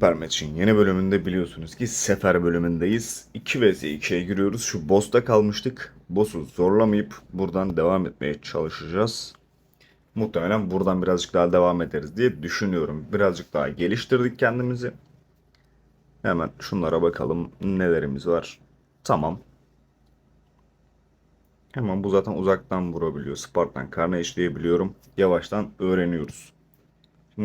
Permetçin yeni bölümünde biliyorsunuz ki sefer bölümündeyiz. 2 vs 2'ye giriyoruz. Şu boss'ta kalmıştık. Boss'u zorlamayıp buradan devam etmeye çalışacağız. Muhtemelen buradan birazcık daha devam ederiz diye düşünüyorum. Birazcık daha geliştirdik kendimizi. Hemen şunlara bakalım nelerimiz var. Tamam. Hemen bu zaten uzaktan vurabiliyor. Spartan Carnage diye biliyorum. Yavaştan öğreniyoruz.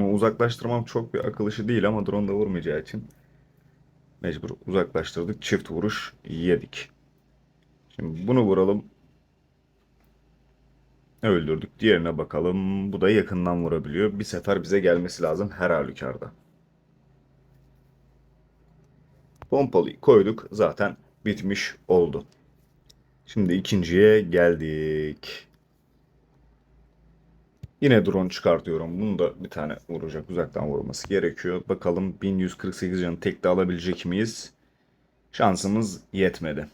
Uzaklaştırmam çok bir akıl işi değil ama drone da vurmayacağı için mecbur uzaklaştırdık. Çift vuruş yedik. Şimdi bunu vuralım. Öldürdük. Diğerine bakalım. Bu da yakından vurabiliyor. Bir sefer bize gelmesi lazım her halükarda. Pompalıyı koyduk. Zaten bitmiş oldu. Şimdi ikinciye geldik. Yine drone çıkartıyorum. Bunu da bir tane vuracak. Uzaktan vurması gerekiyor. Bakalım 1148 canı tek de alabilecek miyiz? Şansımız yetmedi.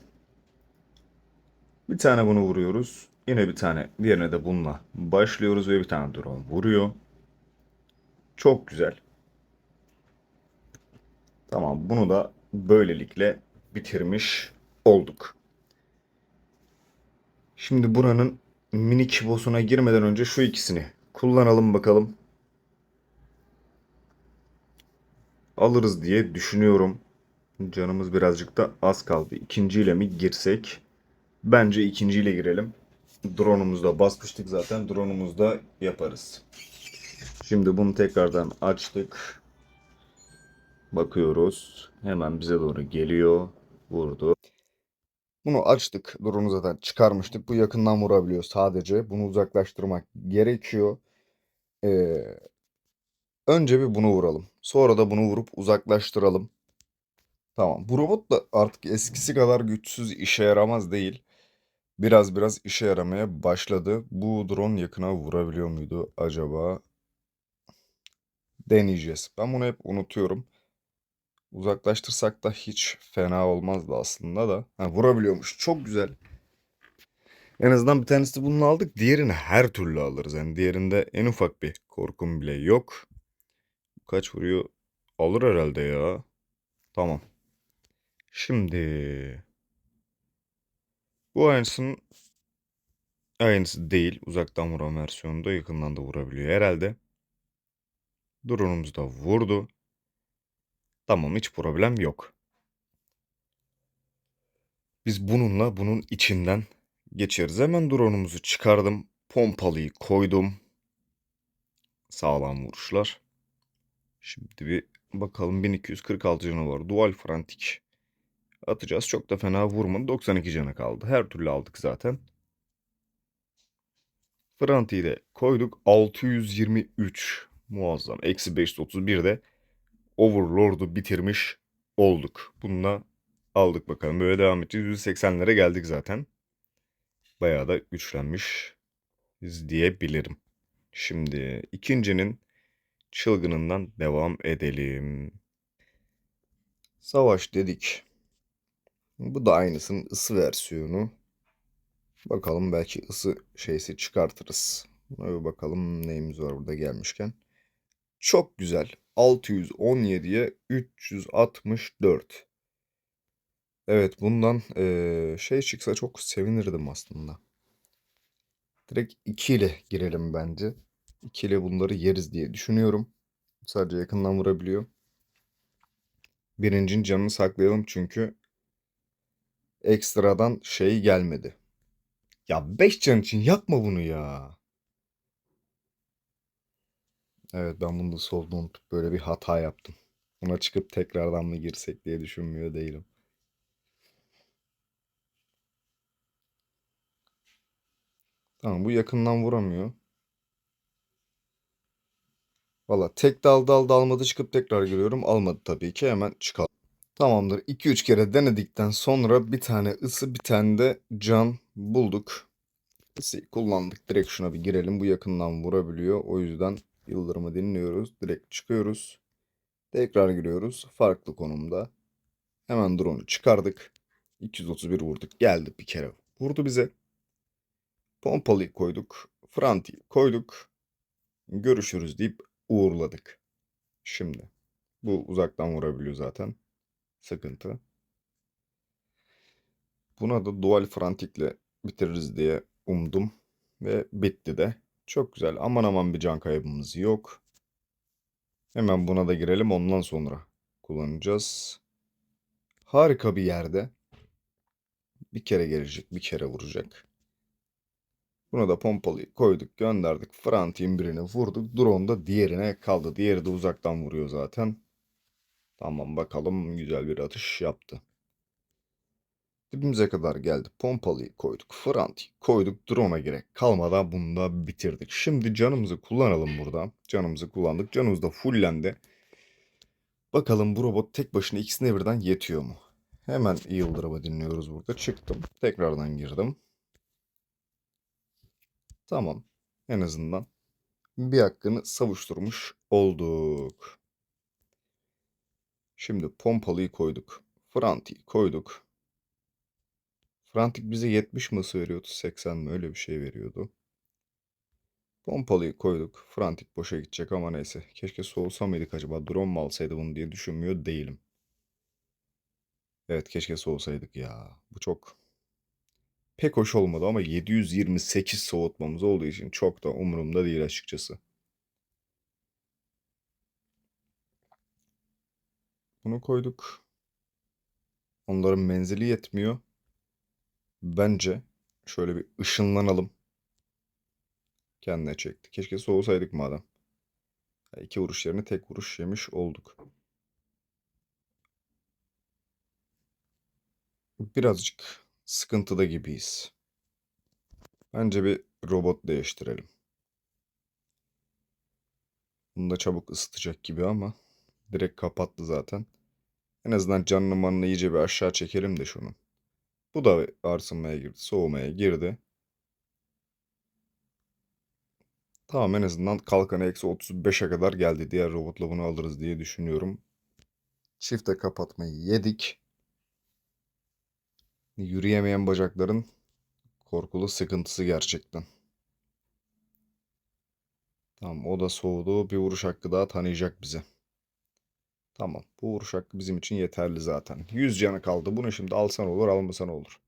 Bir tane bunu vuruyoruz. Yine bir tane diğerine de bununla başlıyoruz ve bir tane drone vuruyor. Çok güzel. Tamam bunu da böylelikle bitirmiş olduk. Şimdi buranın minik boss'una girmeden önce şu ikisini kullanalım bakalım. Alırız diye düşünüyorum. Canımız birazcık da az kaldı. İkinciyle mi girsek? Bence ikinciyle girelim. Drone'umuzu da basmıştık zaten. Drone'umuzu da yaparız. Şimdi bunu tekrardan açtık. Bakıyoruz. Hemen bize doğru geliyor. Vurdu. Bunu açtık. Drone'u zaten çıkarmıştık. Bu yakından vurabiliyor sadece. Bunu uzaklaştırmak gerekiyor. Ee, önce bir bunu vuralım. Sonra da bunu vurup uzaklaştıralım. Tamam. Bu robot da artık eskisi kadar güçsüz işe yaramaz değil. Biraz biraz işe yaramaya başladı. Bu drone yakına vurabiliyor muydu acaba? Deneyeceğiz. Ben bunu hep unutuyorum. Uzaklaştırsak da hiç fena olmazdı aslında da. Ha, vurabiliyormuş. Çok güzel. En azından bir tanesi bununla aldık. Diğerini her türlü alırız. Yani diğerinde en ufak bir korkum bile yok. Kaç vuruyor? Alır herhalde ya. Tamam. Şimdi bu aynısının aynısı değil. Uzaktan vuran versiyonunda yakından da vurabiliyor herhalde. Drone'umuz da vurdu. Tamam hiç problem yok. Biz bununla bunun içinden geçeriz. Hemen drone'umuzu çıkardım. Pompalıyı koydum. Sağlam vuruşlar. Şimdi bir bakalım 1246 canı var. Dual frantik. Atacağız. Çok da fena vurmadı. 92 canı kaldı. Her türlü aldık zaten. Frantiği de koyduk. 623. Muazzam. Eksi 531 de Overlord'u bitirmiş olduk. Bununla aldık bakalım. Böyle devam edeceğiz. 180'lere geldik zaten. Bayağı da güçlenmiş diyebilirim. Şimdi ikincinin çılgınından devam edelim. Savaş dedik. Bu da aynısının ısı versiyonu. Bakalım belki ısı şeysi çıkartırız. Bir bakalım neyimiz var burada gelmişken. Çok güzel. 617'ye 364. Evet bundan eee, şey çıksa çok sevinirdim aslında. Direkt 2 ile girelim bence. 2 ile bunları yeriz diye düşünüyorum. Sadece yakından vurabiliyor. Birincinin canını saklayalım çünkü ekstradan şey gelmedi. Ya 5 can için yapma bunu ya. Evet ben bunu da solda unutup böyle bir hata yaptım. Buna çıkıp tekrardan mı girsek diye düşünmüyor değilim. Tamam bu yakından vuramıyor. Valla tek dal dal dalmadı çıkıp tekrar giriyorum. Almadı tabii ki hemen çıkalım. Tamamdır 2-3 kere denedikten sonra bir tane ısı bir tane de can bulduk. Isıyı kullandık. Direkt şuna bir girelim. Bu yakından vurabiliyor. O yüzden yıldırımı dinliyoruz. Direkt çıkıyoruz. Tekrar giriyoruz. Farklı konumda. Hemen drone'u çıkardık. 231 vurduk. Geldi bir kere. Vurdu bize. Pompalıyı koyduk. Franti'yi koyduk. Görüşürüz deyip uğurladık. Şimdi Bu uzaktan vurabiliyor zaten. Sıkıntı. Buna da dual frantikle bitiririz diye umdum. Ve bitti de. Çok güzel. Aman aman bir can kaybımız yok. Hemen buna da girelim. Ondan sonra kullanacağız. Harika bir yerde. Bir kere gelecek, bir kere vuracak. Buna da pompalıyı koyduk, gönderdik. Frantik'in birini vurduk. Drone da diğerine kaldı. Diğeri de uzaktan vuruyor zaten. Tamam bakalım güzel bir atış yaptı. Dibimize kadar geldi. Pompalıyı koyduk. Frantik'i koyduk. Drone'a gerek kalmadan bunu da bitirdik. Şimdi canımızı kullanalım burada. Canımızı kullandık. Canımız da fullendi. Bakalım bu robot tek başına ikisine birden yetiyor mu? Hemen Yıldırım'ı dinliyoruz burada. Çıktım. Tekrardan girdim. Tamam. En azından bir hakkını savuşturmuş olduk. Şimdi pompalıyı koyduk. Frantik'i koyduk. Frantik bize 70 mi ısı veriyordu? 80 mi? Öyle bir şey veriyordu. Pompalıyı koyduk. Frantik boşa gidecek ama neyse. Keşke soğusa mıydık acaba? Drone mu alsaydı bunu diye düşünmüyor değilim. Evet keşke soğusaydık ya. Bu çok pek hoş olmadı ama 728 soğutmamız olduğu için çok da umurumda değil açıkçası. Bunu koyduk. Onların menzili yetmiyor. Bence şöyle bir ışınlanalım. Kendine çekti. Keşke soğusaydık madem. İki vuruş yerine tek vuruş yemiş olduk. Birazcık sıkıntıda gibiyiz. Bence bir robot değiştirelim. Bunu da çabuk ısıtacak gibi ama direkt kapattı zaten. En azından canını manını iyice bir aşağı çekelim de şunu. Bu da arsınmaya girdi, soğumaya girdi. Tamam en azından kalkanı eksi 35'e kadar geldi. Diğer robotla bunu alırız diye düşünüyorum. Çifte kapatmayı yedik. Yürüyemeyen bacakların korkulu sıkıntısı gerçekten. Tamam o da soğudu. Bir vuruş hakkı daha tanıyacak bize. Tamam bu vuruş hakkı bizim için yeterli zaten. 100 canı kaldı. Bunu şimdi alsan olur almasan olur.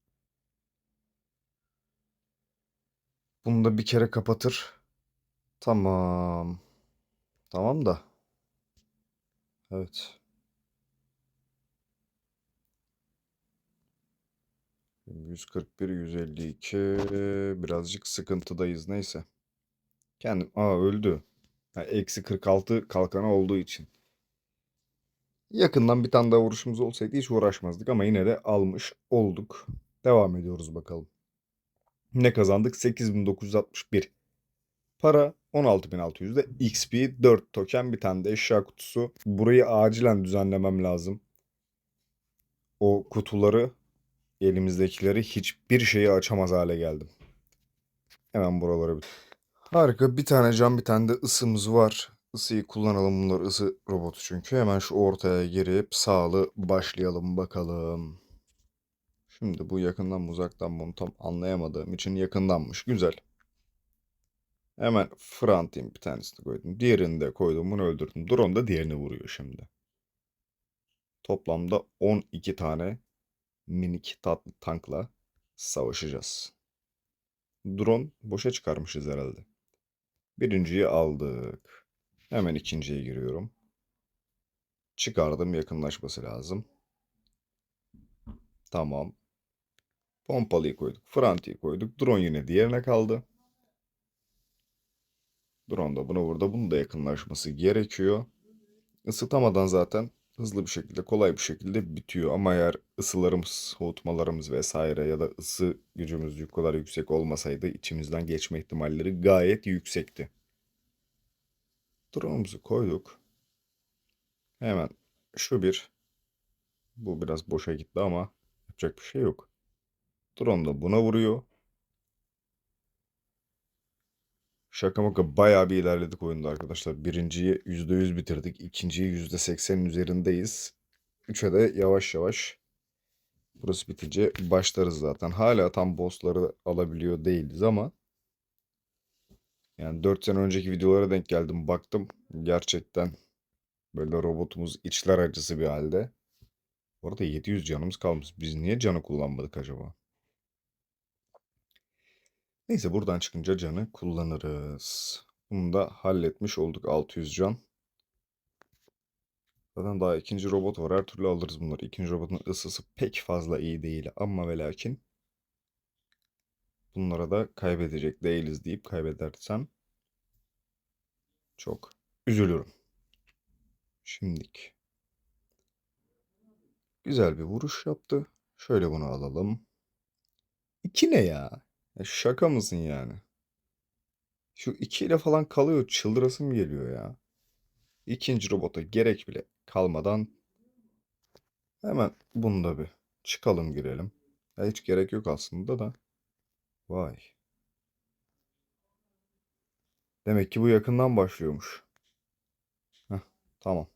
Bunu da bir kere kapatır. Tamam. Tamam da. Evet. 141, 152. Birazcık sıkıntıdayız. Neyse. Kendim. Aa öldü. Eksi 46 kalkanı olduğu için. Yakından bir tane daha vuruşumuz olsaydı hiç uğraşmazdık ama yine de almış olduk. Devam ediyoruz bakalım. Ne kazandık? 8961. Para 16600'de XP 4 token bir tane de eşya kutusu. Burayı acilen düzenlemem lazım. O kutuları elimizdekileri hiçbir şeyi açamaz hale geldim. Hemen buralara bir... Harika bir tane cam bir tane de ısımız var. Isıyı kullanalım bunlar ısı robotu çünkü. Hemen şu ortaya girip sağlı başlayalım bakalım. Şimdi bu yakından mı uzaktan onu tam anlayamadığım için yakındanmış. Güzel. Hemen Frantin bir tanesini koydum. Diğerini de koydum. Bunu öldürdüm. Drone da diğerini vuruyor şimdi. Toplamda 12 tane minik tatlı tankla savaşacağız. Drone boşa çıkarmışız herhalde. Birinciyi aldık. Hemen ikinciye giriyorum. Çıkardım yakınlaşması lazım. Tamam. Pompalıyı koyduk. Franti'yi koyduk. Drone yine diğerine kaldı. Drone da buna burada. Bunun da yakınlaşması gerekiyor. Isıtamadan zaten hızlı bir şekilde, kolay bir şekilde bitiyor. Ama eğer ısılarımız, soğutmalarımız vesaire ya da ısı gücümüz bu kadar yüksek olmasaydı içimizden geçme ihtimalleri gayet yüksekti. Drone'umuzu koyduk. Hemen şu bir. Bu biraz boşa gitti ama yapacak bir şey yok. Drone da buna vuruyor. Şaka maka bayağı bir ilerledik oyunda arkadaşlar. Birinciyi %100 bitirdik. İkinciyi %80'in üzerindeyiz. Üçe de yavaş yavaş burası bitince başlarız zaten. Hala tam bossları alabiliyor değiliz ama yani 4 sene önceki videolara denk geldim. Baktım gerçekten Böyle robotumuz içler acısı bir halde. Bu arada 700 canımız kalmış. Biz niye canı kullanmadık acaba? Neyse buradan çıkınca canı kullanırız. Bunu da halletmiş olduk 600 can. Zaten daha ikinci robot var. Her türlü alırız bunları. İkinci robotun ısısı pek fazla iyi değil ama ve lakin bunlara da kaybedecek değiliz deyip kaybedersem çok üzülürüm. Şimdilik. Güzel bir vuruş yaptı. Şöyle bunu alalım. İki ne ya? Ya şaka mısın yani? Şu ikiyle falan kalıyor. Çıldırasım geliyor ya. İkinci robota gerek bile kalmadan hemen bunda bir çıkalım girelim. Ya hiç gerek yok aslında da. Vay. Demek ki bu yakından başlıyormuş. Heh, tamam.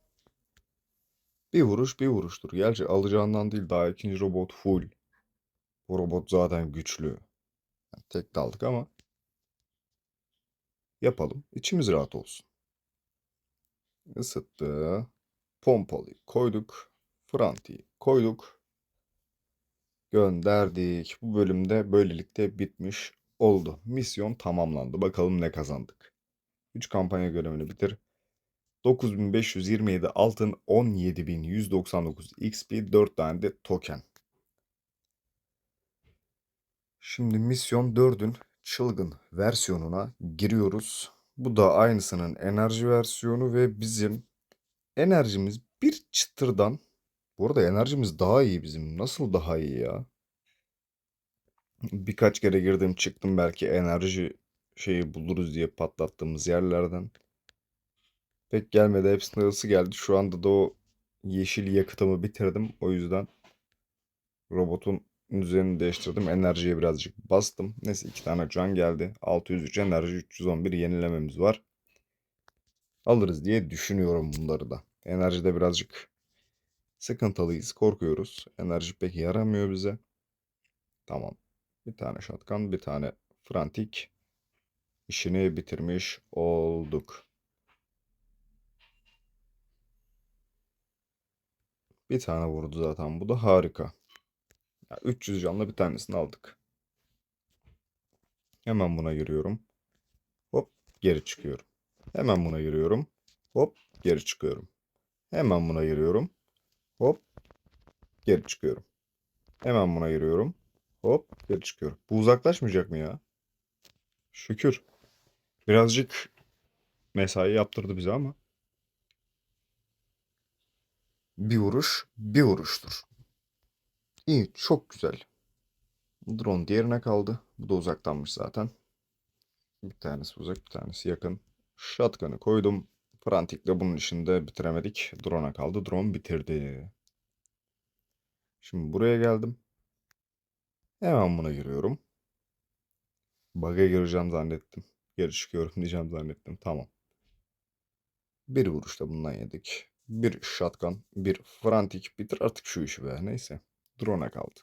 Bir vuruş bir vuruştur. Gerçi alacağından değil daha ikinci robot full. Bu robot zaten güçlü. Tek daldık ama yapalım. İçimiz rahat olsun. Isıttı. Pompalıyı koyduk. Frantiyi koyduk. Gönderdik. Bu bölümde böylelikle bitmiş oldu. Misyon tamamlandı. Bakalım ne kazandık. 3 kampanya görevini bitir. 9527 altın, 17199 XP, 4 tane de token. Şimdi misyon 4'ün çılgın versiyonuna giriyoruz. Bu da aynısının enerji versiyonu ve bizim enerjimiz bir çıtırdan bu arada enerjimiz daha iyi bizim. Nasıl daha iyi ya? Birkaç kere girdim çıktım belki enerji şeyi buluruz diye patlattığımız yerlerden. Pek gelmedi. Hepsinin ısı geldi. Şu anda da o yeşil yakıtımı bitirdim. O yüzden robotun üzerini değiştirdim. Enerjiye birazcık bastım. Neyse iki tane can geldi. 603 enerji 311 yenilememiz var. Alırız diye düşünüyorum bunları da. Enerjide birazcık sıkıntılıyız. Korkuyoruz. Enerji pek yaramıyor bize. Tamam. Bir tane shotgun, bir tane frantik. işini bitirmiş olduk. Bir tane vurdu zaten. Bu da harika. Ya 300 canlı bir tanesini aldık. Hemen buna giriyorum. Hop geri çıkıyorum. Hemen buna giriyorum. Hop geri çıkıyorum. Hemen buna giriyorum. Hop geri çıkıyorum. Hemen buna giriyorum. Hop geri çıkıyorum. Bu uzaklaşmayacak mı ya? Şükür. Birazcık mesai yaptırdı bize ama. Bir vuruş bir vuruştur. İyi çok güzel. Drone diğerine kaldı. Bu da uzaktanmış zaten. Bir tanesi uzak bir tanesi yakın. Shotgun'ı koydum. Frantik'le bunun işinde bitiremedik. Drone'a kaldı. Drone bitirdi. Şimdi buraya geldim. Hemen buna giriyorum. Bug'a gireceğim zannettim. Geri çıkıyorum diyeceğim zannettim. Tamam. Bir vuruşta bundan yedik. Bir shotgun, bir frantik. Bitir artık şu işi be. Neyse. Drone'a kaldı.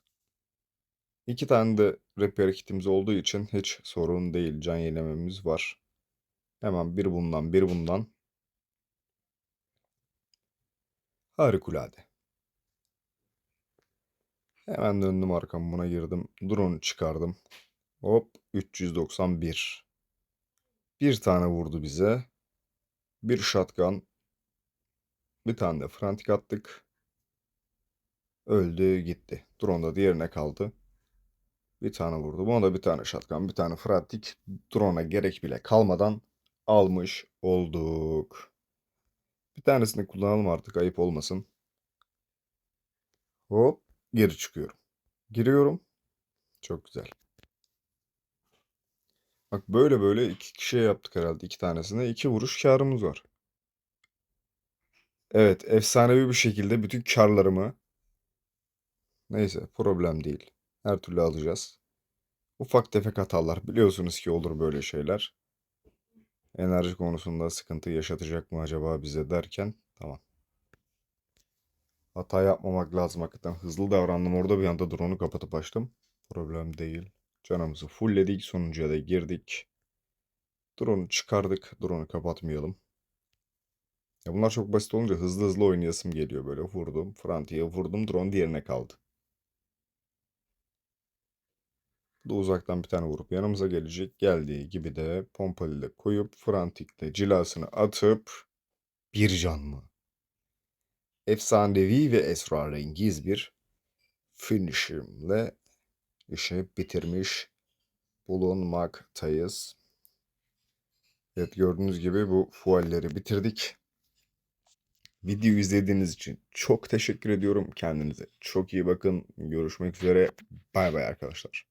İki tane de repair kitimiz olduğu için hiç sorun değil. Can yenilememiz var. Hemen bir bundan, bir bundan. Harikulade. Hemen döndüm arkam buna girdim. Drone'u çıkardım. Hop 391. Bir tane vurdu bize. Bir shotgun. Bir tane de frantik attık. Öldü gitti. Drone da diğerine kaldı. Bir tane vurdu. Buna da bir tane shotgun, bir tane frantik. Drone'a gerek bile kalmadan almış olduk. Bir tanesini kullanalım artık ayıp olmasın. Hop geri çıkıyorum. Giriyorum. Çok güzel. Bak böyle böyle iki kişiye yaptık herhalde iki tanesine. iki vuruş karımız var. Evet efsanevi bir şekilde bütün karlarımı neyse problem değil. Her türlü alacağız. Ufak tefek hatalar biliyorsunuz ki olur böyle şeyler. Enerji konusunda sıkıntı yaşatacak mı acaba bize derken tamam. Hata yapmamak lazım hakikaten. Hızlı davrandım orada bir anda drone'u kapatıp açtım. Problem değil. Canımızı fullledik. Sonuncuya da girdik. Drone'u çıkardık. Drone'u kapatmayalım. Ya bunlar çok basit olunca hızlı hızlı oynayasım geliyor böyle. Vurdum, Franti'ye vurdum, drone diğerine kaldı. Bu da uzaktan bir tane vurup yanımıza gelecek. Geldiği gibi de pompalıyla koyup Frantik'le cilasını atıp bir can mı? Efsanevi ve esrarengiz bir finishimle işi bitirmiş bulunmaktayız. Evet gördüğünüz gibi bu fualleri bitirdik. Videoyu izlediğiniz için çok teşekkür ediyorum. Kendinize çok iyi bakın. Görüşmek üzere. Bay bay arkadaşlar.